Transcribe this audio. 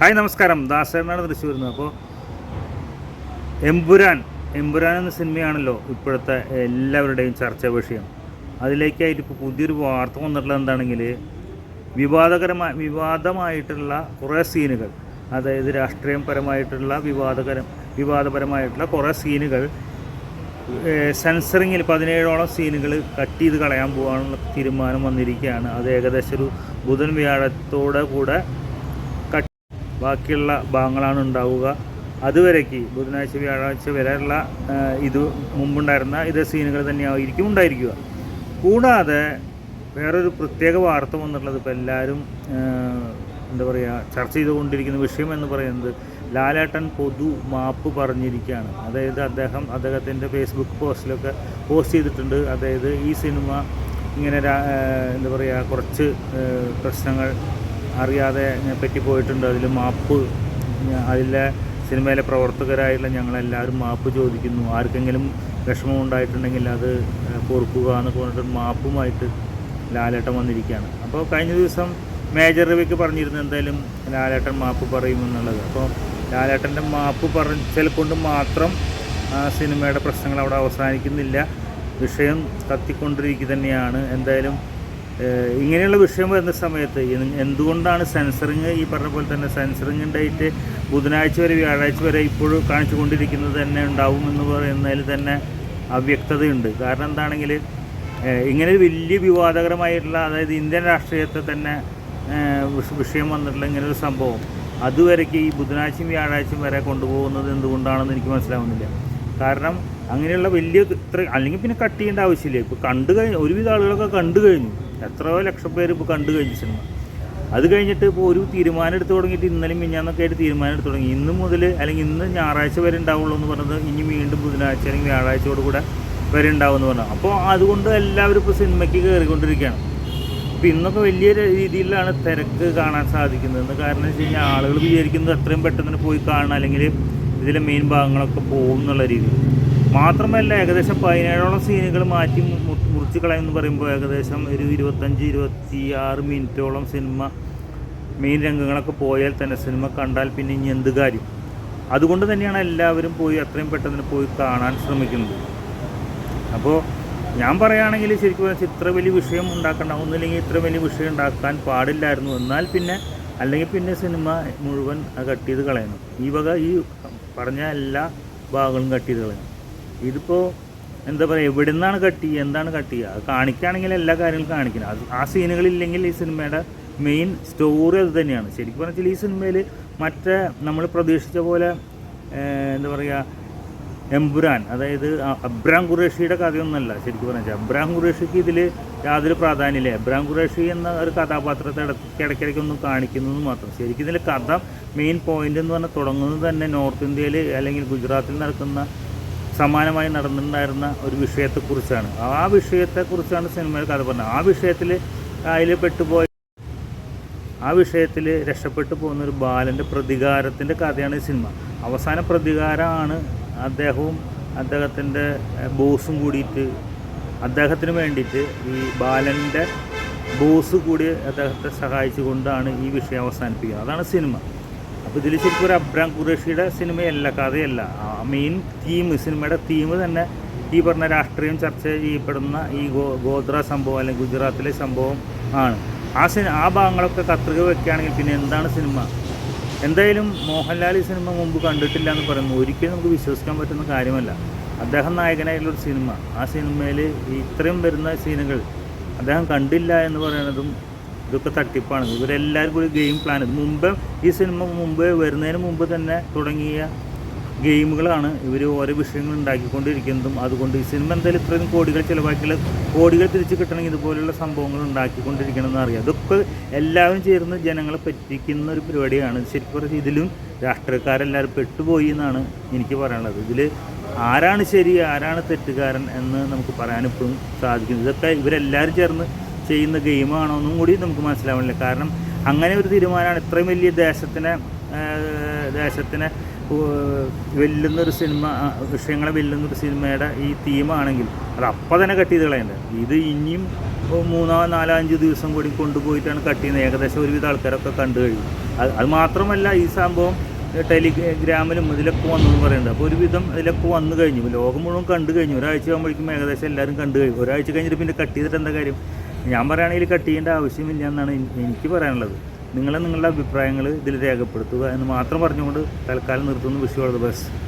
Hi നമസ്കാരം. ദാസേനാണ് തൃശ്ശൂരിൽ നിന്ന്. അപ്പോൾ എമ്പുരാൻ എമ്പുരാൻ എന്ന സിനിമയാണല്ലോ ഇപ്പോഴത്തെ എല്ലാവരുടെയും ചർച്ചാ വിഷയം. അതിലേക്കായിട്ട് ഇപ്പോൾ പുതിയൊരു വാർത്ത വന്നിട്ടുള്ളത് എന്താണെങ്കിൽ വിവാദകരമായ വിവാദമായിട്ടുള്ള കുറേ സീനുകൾ അതായത് രാഷ്ട്രീയപരമായിട്ടുള്ള വിവാദകരം വിവാദപരമായിട്ടുള്ള കുറേ സീനുകൾ സെൻസറിങ്ങിൽ പതിനേഴോളം സീനുകൾ കട്ട് ചെയ്ത് കളയാൻ പോകാനുള്ള തീരുമാനം വന്നിരിക്കുകയാണ്. അത് ഏകദേശം ഒരു ബുധൻ വ്യാഴത്തോടെ കൂടെ ബാക്കിയുള്ള ഭാഗങ്ങളാണ് ഉണ്ടാവുക. അതുവരേക്ക് ബുധനാഴ്ച വ്യാഴാഴ്ച വരെയുള്ള ഇത് മുമ്പുണ്ടായിരുന്ന ഇതേ സീനുകൾ തന്നെയായിരിക്കും ഉണ്ടായിരിക്കുക. കൂടാതെ വേറൊരു പ്രത്യേക വാർത്ത വന്നിട്ടുള്ളത് ഇപ്പോൾ എല്ലാവരും എന്താ പറയുക ചർച്ച ചെയ്തുകൊണ്ടിരിക്കുന്ന വിഷയം എന്ന് പറയുന്നത് ലാലേട്ടൻ പൊതു മാപ്പ് പറഞ്ഞിരിക്കുകയാണ്. അതായത് അദ്ദേഹം അദ്ദേഹത്തിന്റെ ഫേസ്ബുക്ക് പോസ്റ്റിലൊക്കെ പോസ്റ്റ് ചെയ്തിട്ടുണ്ട്. അതായത് ഈ സിനിമ ഇങ്ങനെ എന്താ പറയുക കുറച്ച് പ്രശ്നങ്ങൾ അറിയാതെ പറ്റിപ്പോയിട്ടുണ്ട്. അതിൽ മാപ്പ് അതിലെ സിനിമയിലെ പ്രവർത്തകരായിട്ടുള്ള ഞങ്ങളെല്ലാവരും മാപ്പ് ചോദിക്കുന്നു. ആർക്കെങ്കിലും വിഷമം ഉണ്ടായിട്ടുണ്ടെങ്കിൽ അത് പൊറുക്കുക എന്നൊക്കെ പറഞ്ഞിട്ട് മാപ്പുമായിട്ട് ലാലേട്ടൻ വന്നിരിക്കുകയാണ്. അപ്പോൾ കഴിഞ്ഞ ദിവസം മേജർ രവിക്ക് പറഞ്ഞിരുന്നു എന്തായാലും ലാലേട്ടൻ മാപ്പ് പറയുമെന്നുള്ളത് അപ്പോൾ ലാലേട്ടന്റെ മാപ്പ് പറച്ചിൽ കൊണ്ട് മാത്രം സിനിമയുടെ പ്രശ്നങ്ങൾ അവിടെ അവസാനിക്കുന്നില്ല. വിഷയം കത്തിക്കൊണ്ടിരിക്കുക തന്നെയാണ്. എന്തായാലും ഇങ്ങനെയുള്ള വിഷയം വരുന്ന സമയത്ത് എന്തുകൊണ്ടാണ് സെൻസറിങ് ഈ പറഞ്ഞ പോലെ തന്നെ സെൻസറിങ് ഡേറ്റ് ബുധനാഴ്ച വരെ വ്യാഴാഴ്ച വരെ ഇപ്പോഴും കാണിച്ചുകൊണ്ടിരിക്കുന്നത് തന്നെ ഉണ്ടാവും എന്ന് പറയുന്നതിൽ തന്നെ അവ്യക്തതയുണ്ട്. കാരണം എന്താണെങ്കിൽ ഇങ്ങനെ ഒരു വലിയ വിവാദകരമായിട്ടുള്ള അതായത് ഇന്ത്യൻ രാഷ്ട്രീയത്തെ തന്നെ വിഷയം വന്നിട്ടുള്ള ഇങ്ങനെ ഒരു സംഭവം അതുവരേക്ക് ഈ ബുധനാഴ്ചയും വ്യാഴാഴ്ചയും വരെ കൊണ്ടുപോകുന്നത് എന്തുകൊണ്ടാണെന്ന് എനിക്ക് മനസ്സിലാവുന്നില്ല. കാരണം അങ്ങനെയുള്ള വലിയ ഇത്ര അല്ലെങ്കിൽ പിന്നെ കട്ട് ചെയ്യേണ്ട ആവശ്യമില്ല. ഇപ്പോൾ കണ്ടു കഴിഞ്ഞു ഒരുവിധ ആളുകളൊക്കെ കണ്ടു കഴിഞ്ഞു. എത്രയോ ലക്ഷം പേര് ഇപ്പോൾ കണ്ടു കഴിഞ്ഞ സിനിമ. അത് കഴിഞ്ഞിട്ട് ഇപ്പോൾ ഒരു തീരുമാനം എടുത്തു തുടങ്ങിയിട്ട് ഇന്നലെയും മിഞ്ഞാന്നൊക്കെ ആയിട്ട് തീരുമാനം എടുത്തു തുടങ്ങി. ഇന്ന് മുതൽ അല്ലെങ്കിൽ ഇന്ന് ഞായറാഴ്ച വരെ ഉണ്ടാവുള്ളൂ എന്ന് പറഞ്ഞത് ഇനി വീണ്ടും ബുധനാഴ്ച അല്ലെങ്കിൽ വ്യാഴാഴ്ചയോട് കൂടെ വരെ ഉണ്ടാവും എന്ന് പറഞ്ഞു അപ്പോൾ അതുകൊണ്ട് എല്ലാവരും ഇപ്പോൾ സിനിമയ്ക്ക് കയറിക്കൊണ്ടിരിക്കുകയാണ് അപ്പോൾ ഇന്നൊക്കെ വലിയ രീതിയിലാണ് തിരക്ക് കാണാൻ സാധിക്കുന്നത്. കാരണം വെച്ച് കഴിഞ്ഞാൽ ആളുകൾ വിചാരിക്കുന്നത് എത്രയും പെട്ടെന്ന് പോയി കാണണം അല്ലെങ്കിൽ ഇതിലെ മെയിൻ ഭാഗങ്ങളൊക്കെ പോകും എന്നുള്ള രീതിയിൽ. മാത്രമല്ല ഏകദേശം പതിനേഴോളം സീനുകൾ മാറ്റി മുറിച്ച് കളയുമെന്ന് പറയുമ്പോൾ ഏകദേശം ഒരു ഇരുപത്തഞ്ച് ഇരുപത്തി ആറ് മിനിറ്റോളം സിനിമ മെയിൻ രംഗങ്ങളൊക്കെ പോയാൽ തന്നെ സിനിമ കണ്ടാൽ പിന്നെ ഇനി എന്ത് കാര്യം? അതുകൊണ്ട് തന്നെയാണ് എല്ലാവരും പോയി അത്രയും പെട്ടെന്ന് പോയി കാണാൻ ശ്രമിക്കുന്നത്. അപ്പോൾ ഞാൻ പറയുകയാണെങ്കിൽ ശരിക്കും പറഞ്ഞാൽ ഇത്ര വലിയ വിഷയം ഉണ്ടാക്കണ്ട ഒന്നുമില്ലെങ്കിൽ ഇത്ര വലിയ വിഷയം ഉണ്ടാക്കാൻ പാടില്ലായിരുന്നു. എന്നാൽ പിന്നെ അല്ലെങ്കിൽ പിന്നെ സിനിമ മുഴുവൻ കട്ട് ചെയ്ത് കളയണം ഈ വക ഈ പറഞ്ഞ എല്ലാ ഭാഗങ്ങളും കട്ട് ചെയ്ത് കളയണം ഇതിപ്പോൾ എന്താ പറയുക എവിടെ നിന്നാണ് കട്ട് എന്താണ് കട്ട് അത് കാണിക്കുകയാണെങ്കിൽ എല്ലാ കാര്യങ്ങളും കാണിക്കണം അത് ആ സീനുകളില്ലെങ്കിൽ ഈ സിനിമയുടെ മെയിൻ സ്റ്റോറി അത് തന്നെയാണ്. ശരിക്കും പറഞ്ഞാൽ ഈ സിനിമയിൽ മറ്റേ നമ്മൾ പ്രതീക്ഷിച്ച പോലെ എന്താ പറയുക എംപുരാൻ അതായത് അബ്രാം ഖുറേഷിയുടെ കഥയൊന്നുമല്ല ശരിക്കും പറഞ്ഞാൽ അബ്രാം ഖുറേഷിക്ക് ഇതിൽ യാതൊരു പ്രാധാന്യമില്ല. അബ്രാം ഖുറേഷി എന്ന ഒരു കഥാപാത്രത്തെ ഇടയ്ക്ക് ഇടയ്ക്കിടയ്ക്ക് ഒന്ന് കാണിക്കുന്നത് മാത്രം. ശരിക്കും ഇതിൽ കഥ മെയിൻ പോയിന്റ് എന്ന് പറഞ്ഞാൽ തുടങ്ങുന്നത് തന്നെ നോർത്ത് ഇന്ത്യയിൽ അല്ലെങ്കിൽ ഗുജറാത്തിൽ നടക്കുന്ന സമാനമായി നടന്നിട്ടുണ്ടായിരുന്ന ഒരു വിഷയത്തെക്കുറിച്ചാണ്. ആ വിഷയത്തെക്കുറിച്ചാണ് സിനിമയിൽ കഥ പറഞ്ഞത്. ആ വിഷയത്തിൽ അതിൽ പെട്ടുപോയ ആ വിഷയത്തിൽ രക്ഷപ്പെട്ടു പോകുന്ന ഒരു ബാലന്റെ പ്രതികാരത്തിന്റെ കഥയാണ് ഈ സിനിമ. അവസാന പ്രതികാരമാണ് അദ്ദേഹവും അദ്ദേഹത്തിന്റെ ബോസും കൂടിയിട്ട് അദ്ദേഹത്തിന് വേണ്ടിയിട്ട് ഈ ബാലന്റെ ബോസ് കൂടി അദ്ദേഹത്തെ സഹായിച്ചുകൊണ്ടാണ് ഈ വിഷയം അവസാനിപ്പിക്കുക അതാണ് സിനിമ. അപ്പോൾ ഇതിൽ ശരിക്കും ഒരു അബ്രാം ഖുറേഷിയുടെ സിനിമയല്ല കഥയല്ല. മെയിൻ തീം സിനിമയുടെ തീം തന്നെ ഈ പറഞ്ഞ രാഷ്ട്രീയം ചർച്ച ചെയ്യപ്പെടുന്ന ഈ ഗോത്ര സംഭവം അല്ലെങ്കിൽ ഗുജറാത്തിലെ സംഭവം ആണ്. ആ സിനിമ ആ ഭാഗങ്ങളൊക്കെ കത്രിക വെക്കുകയാണെങ്കിൽ പിന്നെ എന്താണ് സിനിമ? എന്തായാലും മോഹൻലാൽ ഈ സിനിമ മുമ്പ് കണ്ടിട്ടില്ല എന്ന് പറയുന്നു. ഒരിക്കലും നമുക്ക് വിശ്വസിക്കാൻ പറ്റുന്ന കാര്യമല്ല. അദ്ദേഹം നായകനായിട്ടുള്ള സിനിമ. ആ സിനിമയിൽ ഇത്രയും വരുന്ന സീനുകൾ അദ്ദേഹം കണ്ടില്ല എന്ന് പറയുന്നതും ഇതൊക്കെ തട്ടിപ്പാണ്. ഇവരെല്ലാവരും കൂടി ഗെയിം പ്ലാൻ ഇത് മുമ്പ് ഈ സിനിമ മുമ്പ് വരുന്നതിന് മുമ്പ് തന്നെ തുടങ്ങിയ ഗെയിമുകളാണ് ഇവർ ഓരോ വിഷയങ്ങൾ ഉണ്ടാക്കിക്കൊണ്ടിരിക്കുന്നതും. അതുകൊണ്ട് ഈ സിനിമ എന്തായാലും ഇത്രയും കോടികൾ ചിലവാക്കിയാൽ കോടികൾ തിരിച്ചു കിട്ടണമെങ്കിൽ ഇതുപോലുള്ള സംഭവങ്ങൾ ഉണ്ടാക്കിക്കൊണ്ടിരിക്കണമെന്ന് അറിയാം അതൊക്കെ എല്ലാവരും ചേർന്ന് ജനങ്ങളെ പറ്റിക്കുന്ന ഒരു പരിപാടിയാണ്. ശരിക്കും ഇതിലും രാഷ്ട്രീയക്കാരെല്ലാവരും പെട്ടുപോയി എന്നാണ് എനിക്ക് പറയാനുള്ളത്. ഇതിൽ ആരാണ് ശരി ആരാണ് തെറ്റുകാരൻ എന്ന് നമുക്ക് പറയാനിപ്പോഴും സാധിക്കുന്നു ഇതൊക്കെ ഇവരെല്ലാവരും ചേർന്ന് ചെയ്യുന്ന ഗെയിമാണോ എന്നും കൂടി നമുക്ക് മനസ്സിലാവണില്ല. കാരണം അങ്ങനെ ഒരു തീരുമാനമാണ് ഇത്രയും വലിയ ദേശത്തിനെ ദേശത്തിനെ വെല്ലുന്നൊരു സിനിമ വിഷയങ്ങളെ വെല്ലുന്നൊരു സിനിമയുടെ ഈ തീമാണെങ്കിൽ അത് അപ്പം തന്നെ കട്ട് ചെയ്ത് കളയണ്ടേ ഇത് ഇനിയും മൂന്നോ നാലോ അഞ്ച് ദിവസം കൂടി കൊണ്ടുപോയിട്ടാണ് കട്ട് ചെയ്യുന്നത്. ഏകദേശം ഒരുവിധ ആൾക്കാരൊക്കെ കണ്ടു കഴിയും അത് അത് മാത്രമല്ല ഈ സംഭവം ടെലിഗ്രാമിലും ഇതിലൊക്കെ വന്നു എന്ന് പറയുന്നുണ്ട്. അപ്പോൾ ഒരുവിധം ഇതിലൊക്കെ വന്നു കഴിഞ്ഞു. ലോകം മുഴുവൻ കണ്ടു കഴിഞ്ഞു. ഒരാഴ്ച ആകുമ്പോഴേക്കും ഏകദേശം എല്ലാവരും കണ്ടു കഴിഞ്ഞു. ഒരാഴ്ച കഴിഞ്ഞിട്ട് പിന്നെ കട്ട് ചെയ്തിട്ട് എന്താ കാര്യം? ഞാൻ പറയുകയാണെങ്കിൽ കട്ട് ചെയ്യേണ്ട ആവശ്യമില്ല എന്നാണ് എനി- എനിക്ക് പറയാനുള്ളത്. നിങ്ങളെ നിങ്ങളുടെ അഭിപ്രായങ്ങൾ ഇതിൽ രേഖപ്പെടുത്തുക എന്ന് മാത്രം പറഞ്ഞുകൊണ്ട് തൽക്കാലം നിർത്തുന്നു വിഷു ഓൾ ദ ബെസ്റ്റ്.